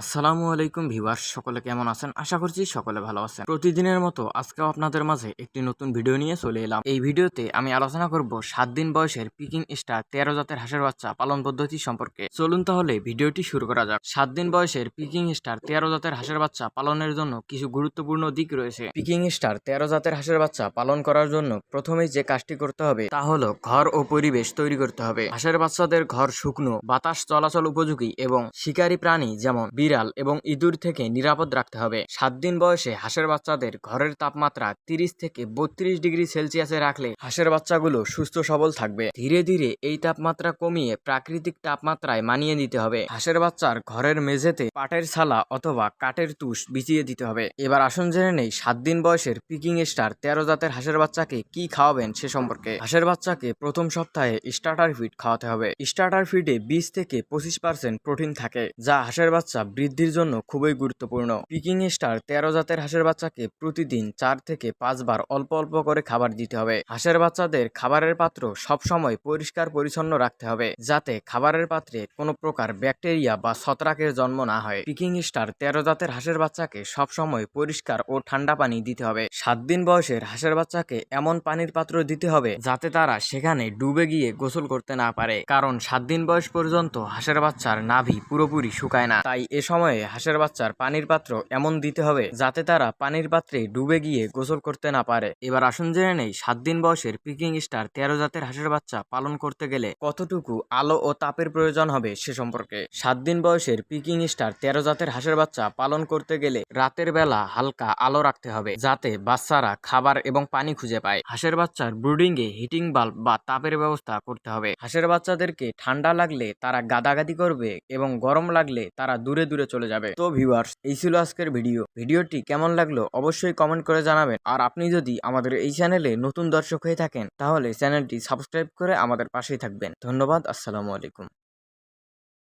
আসসালামু আলাইকুম ভিউয়ার্স, সকলে কেমন আছেন? আশা করছি সকলে ভালো আছেন। প্রতিদিনের মতো আজকেও আপনাদের মাঝে একটি নতুন ভিডিও নিয়ে চলে এলাম। এই ভিডিওতে আমি আলোচনা করব সাত দিন বয়সের পিকিং স্টার তেরো জাতের হাঁসের বাচ্চা পালন পদ্ধতি সম্পর্কে। চলুন তাহলে ভিডিওটি শুরু করা যাক। সাত দিন বয়সের পিকিং স্টার তেরো জাতের হাঁসের বাচ্চা পালনের জন্য কিছু গুরুত্বপূর্ণ দিক রয়েছে। পিকিং স্টার তেরো জাতের হাঁসের বাচ্চা পালন করার জন্য প্রথমেই যে কাজটি করতে হবে, তা হলো ঘর ও পরিবেশ তৈরি করতে হবে। হাঁসের বাচ্চাদের ঘর শুকনো, বাতাস চলাচল উপযোগী এবং শিকারী প্রাণী যেমন বিড়াল এবং ইঁদুর থেকে নিরাপদ রাখতে হবে। সাত দিন বয়সে হাঁসের বাচ্চাদের ঘরের তাপমাত্রা তিরিশ থেকে বত্রিশ ডিগ্রি সেলসিয়াসে রাখলে হাঁসের বাচ্চাগুলো সুস্থ সবল থাকবে। ধীরে ধীরে এই তাপমাত্রা কমিয়ে প্রাকৃতিক তাপমাত্রায় মানিয়ে দিতে হবে। হাঁসের বাচ্চার ঘরের মেঝেতে পাটের ছালা অথবা কাঠের তুষ বিছিয়ে দিতে হবে। এবার আসুন জেনে নেই সাত দিন বয়সের পিকিং স্টার তেরো জাতের হাঁসের বাচ্চাকে কি খাওয়াবেন সে সম্পর্কে। হাঁসের বাচ্চাকে প্রথম সপ্তাহে স্টার্টার ফিড খাওয়াতে হবে। স্টার্টার ফিডে বিশ থেকে পঁচিশ পার্সেন্ট প্রোটিন থাকে, যা হাঁসের বাচ্চা বৃদ্ধির জন্য খুবই গুরুত্বপূর্ণ। পিকিং স্টার তেরো জাতের হাঁসের বাচ্চাকে প্রতিদিন চার থেকে পাঁচবার অল্প অল্প করে খাবার দিতে হবে। হাঁসের বাচ্চাদের খাবারের পাত্র সবসময় পরিষ্কার পরিচ্ছন্ন রাখতে হবে, যাতে খাবারের পাত্রে কোনো প্রকার ব্যাকটেরিয়া বা ছত্রাকের জন্ম না হয়। পিকিং স্টার তেরো জাতের হাঁসের বাচ্চাকে সবসময় পরিষ্কার ও ঠান্ডা পানি দিতে হবে। সাত দিন বয়সের হাঁসের বাচ্চাকে এমন পানির পাত্র দিতে হবে, যাতে তারা সেখানে ডুবে গিয়ে গোসল করতে না পারে। কারণ সাত দিন বয়স পর্যন্ত হাঁসের বাচ্চার নাভি পুরোপুরি শুকায় না। তাই এ সময়ে হাঁসের বাচ্চার পানির পাত্র এমন দিতে হবে যাতে তারা পানির পাত্রে ডুবে গিয়ে গোসল করতে না পারে। এবার আসুন জেনে নেই, সাত দিন বয়সের পিকিং স্টার তেরো জাতের হাঁসের বাচ্চা পালন করতে গেলে কতটুকু আলো ও তাপের প্রয়োজন হবে সে সম্পর্কে। সাত দিন বয়সের পিকিং স্টার তেরো জাতের হাঁসের বাচ্চা পালন করতে গেলে রাতের বেলা হালকা আলো রাখতে হবে যাতে বাচ্চারা খাবার এবং পানি খুঁজে পায়। হাঁসের বাচ্চার ব্রুডিং এ হিটিং বাল্ব বা তাপের ব্যবস্থা করতে হবে। হাঁসের বাচ্চাদেরকে ঠান্ডা লাগলে তারা গাদাগাদি করবে এবং গরম লাগলে তারা দূরে দূরে চলে যাবে। তো ভিউয়ার্স এই ছিল আজকের ভিডিও ভিডিওটি কেমন লাগল অবশ্যই কমেন্ট করে জানাবেন। আর আপনি যদি আমাদের এই চ্যানেলে নতুন দর্শক হয়ে থাকেন, তাহলে চ্যানেলটি সাবস্ক্রাইব করে আমাদের পাশেই থাকবেন। ধন্যবাদ, আসসালামু আলাইকুম।